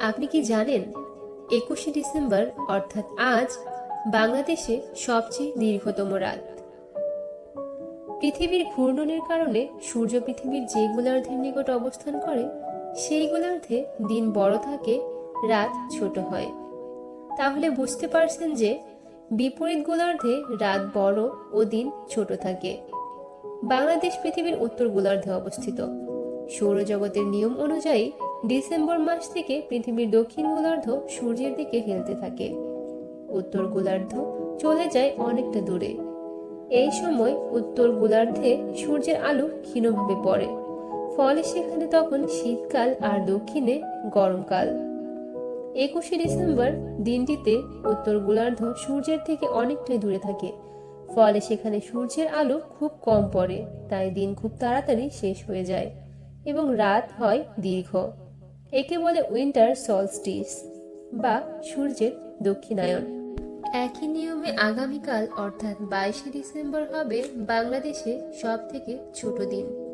আপনি কি জানেন, একুশে ডিসেম্বর, অর্থাৎ আজ, বাংলাদেশে সবচেয়ে দীর্ঘতম রাত। পৃথিবীর ঘূর্ণনের কারণে সূর্য পৃথিবীর যে গোলার্ধের নিকট অবস্থান করে, সেই গোলার্ধে দিন বড় থাকে, রাত ছোট হয়। তাহলে বুঝতে পারছেন যে, বিপরীত গোলার্ধে রাত বড় ও দিন ছোট থাকে। বাংলাদেশ পৃথিবীর উত্তর গোলার্ধে অবস্থিত। সৌরজগতের নিয়ম অনুযায়ী ডিসেম্বর মাস থেকে পৃথিবীর দক্ষিণ গোলার্ধ সূর্যের দিকে হেলতে থাকে। উত্তর গোলার্ধ চলে যায় অনেকটা দূরে। এই সময় উত্তর গোলার্ধে সূর্যের আলো ক্ষীণভাবে পড়ে। ফলে সেখানে তখন শীতকাল আর দক্ষিণে গরমকাল। একুশে ডিসেম্বর দিনটিতে উত্তর গোলার্ধ সূর্যের থেকে অনেকটাই দূরে থাকে। ফলে সেখানে সূর্যের আলো খুব কম পড়ে, তাই দিন খুব তাড়াতাড়ি শেষ হয়ে যায়। এবং রাত হয় দীর্ঘ। একে বলে উইন্টার সলস্টিস বা সূর্যের দক্ষিণায়ন। একই নিয়মে আগামীকাল, অর্থাৎ বাইশে ডিসেম্বর হবে বাংলাদেশে সব থেকে ছোট দিন।